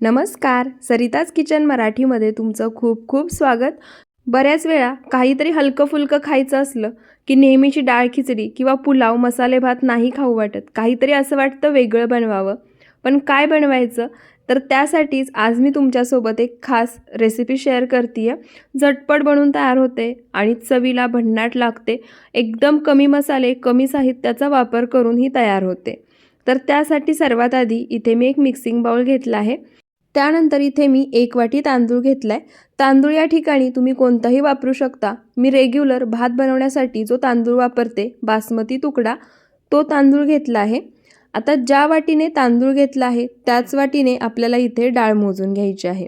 नमस्कार सरिताज किचन मराठीमध्ये तुमचं खूप खूप स्वागत. बऱ्याच वेळा काहीतरी हलकं फुलकं खायचं असलं की नेहमीची डाळ खिचडी किंवा पुलाव मसाले भात नाही खाऊ वाटत. काहीतरी असं वाटतं वेगळं बनवावं. पण काय बनवायचं? तर त्यासाठीच आज मी तुमच्यासोबत एक खास रेसिपी शेअर करते आहे झटपट बनवून तयार होते आणि चवीला भन्नाट लागते. एकदम कमी मसाले कमी साहित्याचा वापर करून ही तयार होते. तर त्यासाठी सर्वात आधी इथे मी एक मिक्सिंग बाउल घेतला आहे. त्यानंतर इथे मी एक वाटी तांदूळ घेतला आहे तांदूळ या ठिकाणी तुम्ही कोणताही वापरू शकता. मी रेग्युलर भात बनवण्यासाठी जो तांदूळ वापरते बासमती तुकडा तो तांदूळ घेतला आहे. आता ज्या वाटीने तांदूळ घेतला आहे त्याच वाटीने आपल्याला इथे डाळ मोजून घ्यायची आहे.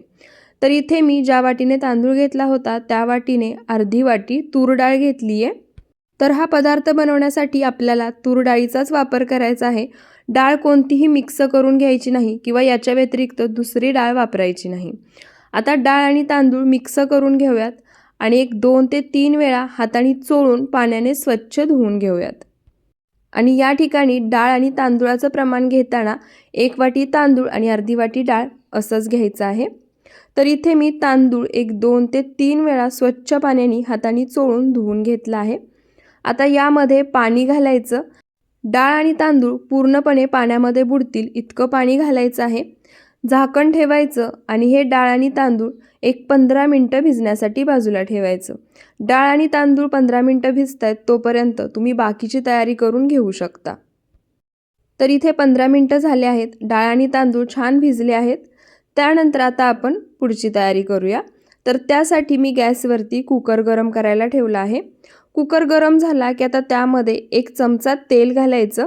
तर इथे मी ज्या वाटीने तांदूळ घेतला होता त्या वाटीने अर्धी वाटी तूर डाळ घेतली आहे तर हा पदार्थ बनवण्यासाठी आपल्याला तूर डाळीचाच वापर करायचा आहे. डाळ कोणतीही मिक्स करून घ्यायची नाही किंवा याच्या व्यतिरिक्त दुसरी डाळ वापरायची नाही. आता डाळ आणि तांदूळ मिक्स करून घेऊयात आणि एक दोन ते तीन वेळा हाताने चोळून पाण्याने स्वच्छ धुवून घेऊयात. आणि या ठिकाणी डाळ आणि तांदूळाचं प्रमाण घेताना एक वाटी तांदूळ आणि अर्धी वाटी डाळ असंच घ्यायचं आहे. तर इथे मी तांदूळ एक दोन ते तीन वेळा स्वच्छ पाण्याने हाताने चोळून धुवून घेतलं आहे. आता यामध्ये पाणी घालायचं डाळ आणि तांदूळ पूर्णपणे पाण्यामध्ये बुडतील इतकं पाणी घालायचं आहे. झाकण ठेवायचं आणि हे डाळ आणि तांदूळ एक पंधरा मिनटं भिजण्यासाठी बाजूला ठेवायचं. डाळ आणि तांदूळ पंधरा मिनटं भिजत आहेत तोपर्यंत तुम्ही बाकीची तयारी करून घेऊ शकता. तर इथे पंधरा मिनटं झाले आहेत. डाळ आणि तांदूळ छान भिजले आहेत. त्यानंतर आता आपण पुढची तयारी करूया. तर त्यासाठी मी गॅसवरती कुकर गरम करायला ठेवला आहे. कुकर गरम झाला की आता त्यामध्ये एक चमचा तेल घालायचं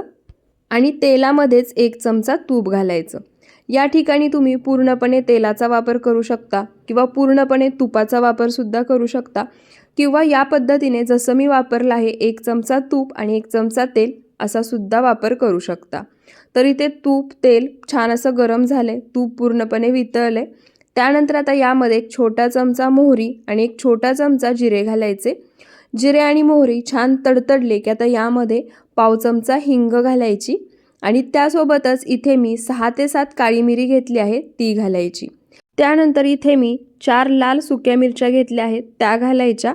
आणि तेलामध्येच एक चमचा तूप घालायचं. या ठिकाणी तुम्ही पूर्णपणे तेलाचा वापर करू शकता किंवा पूर्णपणे तुपाचा वापरसुद्धा करू शकता किंवा या पद्धतीने जसं मी वापरलं आहे एक चमचा तूप आणि एक चमचा तेल असा सुद्धा वापर करू शकता. तर इथे तूप तेल छान असं गरम झालं आहे तूप पूर्णपणे वितळलं आहे त्यानंतर आता यामध्ये एक छोटा चमचा मोहरी आणि एक छोटा चमचा जिरे घालायचे. जिरे आणि मोहरी छान तडतडले की आता यामध्ये पाव चमचा हिंग घालायची आणि त्यासोबतच इथे मी सहा ते सात काळी मिरी घेतली आहे ती घालायची. त्यानंतर इथे मी चार लाल सुक्या मिरच्या घेतल्या आहेत त्या घालायच्या.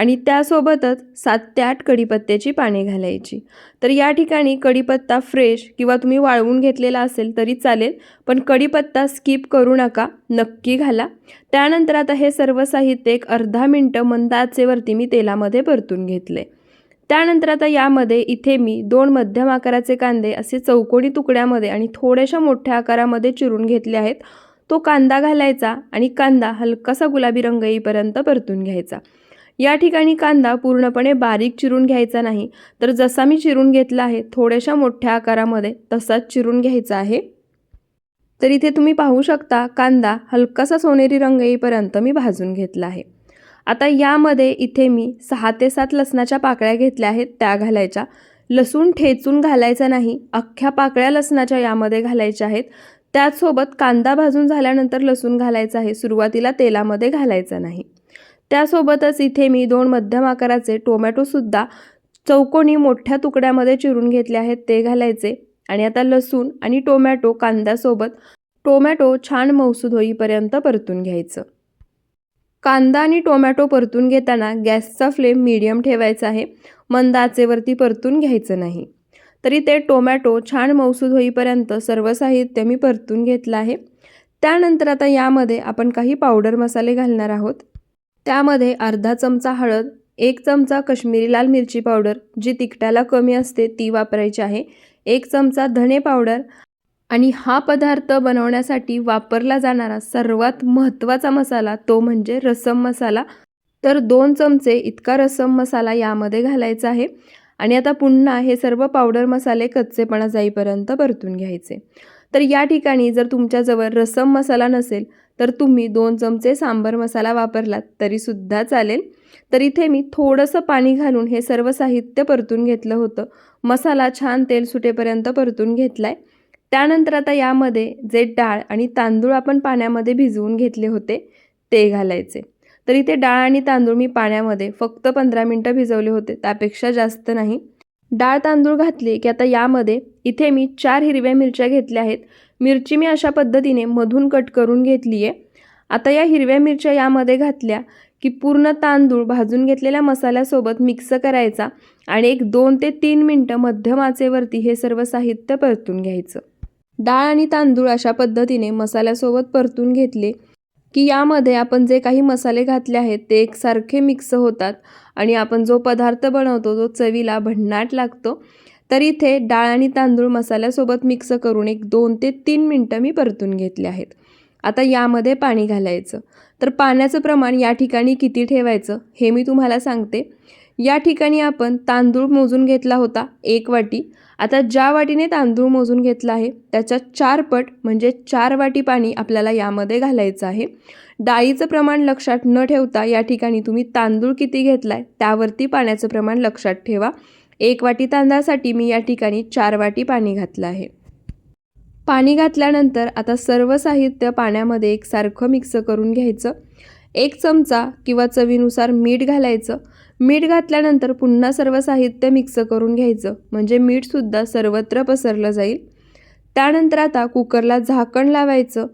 आणि त्यासोबतच सात ते आठ कढीपत्त्याची पाने घालायची. तर या ठिकाणी कढीपत्ता फ्रेश किंवा तुम्ही वाळवून घेतलेला असेल तरी चालेल पण कढीपत्ता स्किप करू नका नक्की घाला. त्यानंतर आता हे सर्व साहित्य एक अर्धा मिनटं मंद आचेवरती मी तेलामध्ये परतून घेतले त्यानंतर आता यामध्ये इथे मी दोन मध्यम आकाराचे कांदे असे चौकोनी तुकड्यामध्ये आणि थोड्याशा मोठ्या आकारामध्ये चिरून घेतले आहेत. तो कांदा घालायचा आणि कांदा हलकासा गुलाबी रंग येईपर्यंत परतून घ्यायचा. या ठिकाणी कांदा पूर्णपणे बारीक चिरून घ्यायचा नाही. तर जसा मी चिरून घेतला आहे थोड्याशा मोठ्या आकारामध्ये तसाच चिरून घ्यायचा आहे. तर इथे तुम्ही पाहू शकता कांदा हलकासा सोनेरी रंग येईपर्यंत मी भाजून घेतला आहे. आता यामध्ये इथे मी सहा ते सात लसणाच्या पाकळ्या घेतल्या आहेत त्या घालायच्या. लसूण ठेचून घालायचा नाही अख्ख्या पाकळ्या लसणाच्या यामध्ये घालायच्या आहेत. त्याचसोबत कांदा भाजून झाल्यानंतर लसूण घालायचा आहे सुरुवातीला तेलामध्ये घालायचा नाही. त्यासोबतच इथे मी दोन मध्यम आकाराचे टोमॅटोसुद्धा चौकोनी मोठ्या तुकड्यामध्ये चिरून घेतले आहेत ते घालायचे. आणि आता लसूण आणि टोमॅटो कांद्यासोबत टोमॅटो छान मौसूद होईपर्यंत परतून घ्यायचं. कांदा आणि टोमॅटो परतून घेताना गॅसचा फ्लेम मीडियम ठेवायचा आहे. मंद आचेवरती परतून घ्यायचं नाही. तरी ते टोमॅटो छान मौसूद होईपर्यंत सर्व साहित्य मी परतून घेतलं आहे. त्यानंतर आता यामध्ये आपण काही पावडर मसाले घालणार आहोत. त्यामध्ये अर्धा चमचा हळद एक चमचा कश्मीरी लाल मिरची पावडर जी तिखटाला कमी असते ती वापरायची आहे एक चमचा धणे पावडर आणि हा पदार्थ बनवण्यासाठी वापरला जाणारा सर्वात महत्त्वाचा मसाला तो म्हणजे रसम मसाला. तर दोन चमचे इतका रसम मसाला यामध्ये घालायचा आहे आणि आता पुन्हा हे सर्व पावडर मसाले कच्चेपणा जाईपर्यंत परतून घ्यायचे. तर या ठिकाणी जर तुमच्याजवळ रसम मसाला नसेल तर तुम्ही दोन चमचे सांबर मसाला वापरलात तरीसुद्धा चालेल. तर इथे मी थोडंसं पाणी घालून हे सर्व साहित्य परतून घेतलं होतं. मसाला छान तेल सुटेपर्यंत परतून घेतला आहे त्यानंतर आता यामध्ये जे डाळ आणि तांदूळ आपण पाण्यामध्ये भिजवून घेतले होते ते घालायचे. तर इथे डाळ आणि तांदूळ मी पाण्यामध्ये फक्त पंधरा मिनटं भिजवले होते त्यापेक्षा जास्त नाही. डाळ तांदूळ घातले की आता यामध्ये इथे मी चार हिरव्या मिरच्या घेतल्या आहेत. मिरची मी अशा पद्धतीने मधून कट करून घेतली आहे आता या हिरव्या मिरच्या यामध्ये घातल्या की पूर्ण तांदूळ भाजून घेतलेल्या मसाल्यासोबत मिक्स करायचा आणि एक दोन ते तीन मिनटं मध्यम आचेवरती हे सर्व साहित्य परतून घ्यायचं. डाळ आणि तांदूळ अशा पद्धतीने मसाल्यासोबत परतून घेतले की यामध्ये आपण जे काही मसाले घातले आहेत ते एकसारखे मिक्स होतात आणि आपण जो पदार्थ बनवतो तो चवीला भन्नाट लागतो तर इथे डाळ आणि तांदूळ मसाल्यासोबत मिक्स करून एक दोन ते तीन मिनटं मी परतून घेतले आहेत. आता यामध्ये पाणी घालायचं. तर पाण्याचं प्रमाण या ठिकाणी किती ठेवायचं हे मी तुम्हाला सांगते. या ठिकाणी आपण तांदूळ मोजून घेतला होता एक वाटी. आता ज्या वाटीने तांदूळ मोजून घेतला आहे त्याच्या चार पट म्हणजे चार वाटी पाणी आपल्याला यामध्ये घालायचं आहे. डाळीचं प्रमाण लक्षात न ठेवता या ठिकाणी तुम्ही तांदूळ किती घेतला आहे त्यावरती पाण्याचं प्रमाण लक्षात ठेवा. एक वाटी तांदळासाठी मी या ठिकाणी चार वाटी पाणी घातलं आहे. पाणी घातल्यानंतर आता सर्व साहित्य पाण्यामध्ये एकसारखं मिक्स करून घ्यायचं. एक चमचा किंवा चवीनुसार मीठ घालायचं. मीठ घातल्यानंतर पुन्हा सर्व साहित्य मिक्स करून घ्यायचं. म्हणजे मीठसुद्धा सर्वत्र पसरलं जाईल. त्यानंतर आता कुकरला झाकण लावायचं.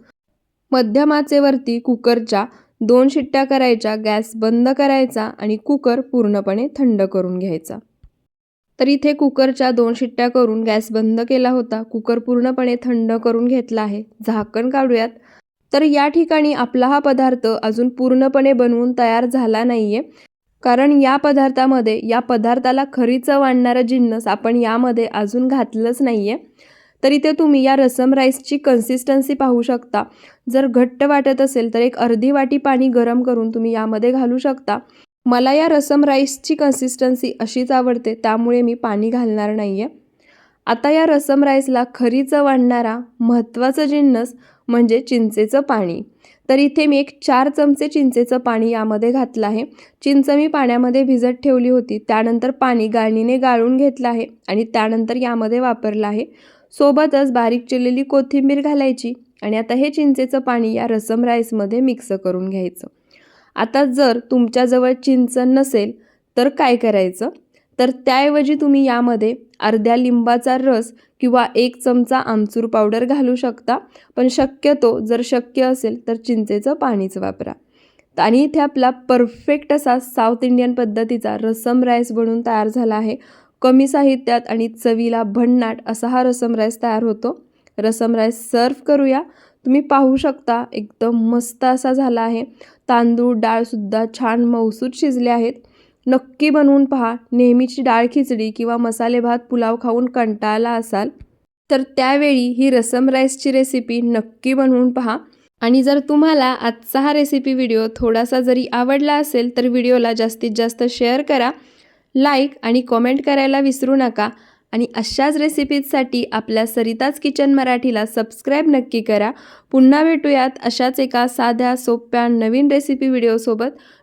मध्यम आचेवरती कुकरच्या दोन शिट्ट्या करायच्या. गॅस बंद करायचा आणि कुकर पूर्णपणे थंड करून घ्यायचा. तर इथे कुकरच्या दोन शिट्ट्या करून गॅस बंद केला होता. कुकर पूर्णपणे थंड करून घेतला आहे. झाकण काढूयात. तर या ठिकाणी आपला हा पदार्थ अजून पूर्णपणे बनवून तयार झाला नाही आहे कारण या पदार्थामध्ये या पदार्थाला खरी चव आणणारा जिन्नस आपण यामध्ये अजून घातलंच नाही आहे तर इथे तुम्ही या रसम राईसची कन्सिस्टन्सी पाहू शकता. जर घट्ट वाटत असेल तर एक अर्धी वाटी पाणी गरम करून तुम्ही यामध्ये घालू शकता. मला या रसम राईसची कन्सिस्टन्सी अशीच आवडते त्यामुळे मी पाणी घालणार नाही आहे आता या रसम राईसला खरी चव आणणारा महत्त्वाचा जिन्नस म्हणजे चिंचेचं पाणी. तर इथे मी एक चार चमचे चिंचेचं पाणी यामध्ये घातलं आहे. चिंच मी पाण्यामध्ये भिजत ठेवली होती. त्यानंतर पाणी गाळणीने गाळून घेतलं आहे आणि त्यानंतर यामध्ये वापरलं आहे. सोबतच बारीक चिरलेली कोथिंबीर घालायची आणि आता हे चिंचेचं पाणी या रसम राईसमध्ये मिक्स करून घ्यायचं. आता जर तुमच्याजवळ चिंच नसेल तर काय करायचं? तर त्याऐवजी तुम्ही यामध्ये अर्ध्या लिंबाचा रस किंवा एक चमचा आमचूर पावडर घालू शकता पण शक्यतो जर शक्य असेल तर चिंचेचं पाणीच वापरा. आणि इथे आपला परफेक्ट असा साऊथ इंडियन पद्धतीचा रसम राईस बनून तयार झाला आहे. कमी साहित्यात आणि चवीला भन्नाट असा हा रसम राईस तयार होतो. रसम राईस सर्व करूया. तुम्ही पाहू शकता एकदम मस्त असा झाला आहे. तांदूळ डाळसुद्धा छान मौसूद शिजले आहेत. नक्की बनवून पहा. नेहमीची डाळ खिचडी किंवा मसाले भात पुलाव खाऊन कंटाळला असाल तर त्यावेळी ही रसम राईसची रेसिपी नक्की बनवून पहा. आणि जर तुम्हाला आजचा हा रेसिपी व्हिडिओ थोडासा जरी आवडला असेल तर व्हिडिओला जास्तीत जास्त शेअर करा. लाईक आणि कॉमेंट करायला विसरू नका. आणि अशाच रेसिपीजसाठी आपल्या सरिताज किचन मराठीला सबस्क्राईब नक्की करा. पुन्हा भेटूयात अशाच एका साध्या सोप्या नवीन रेसिपी व्हिडिओसोबत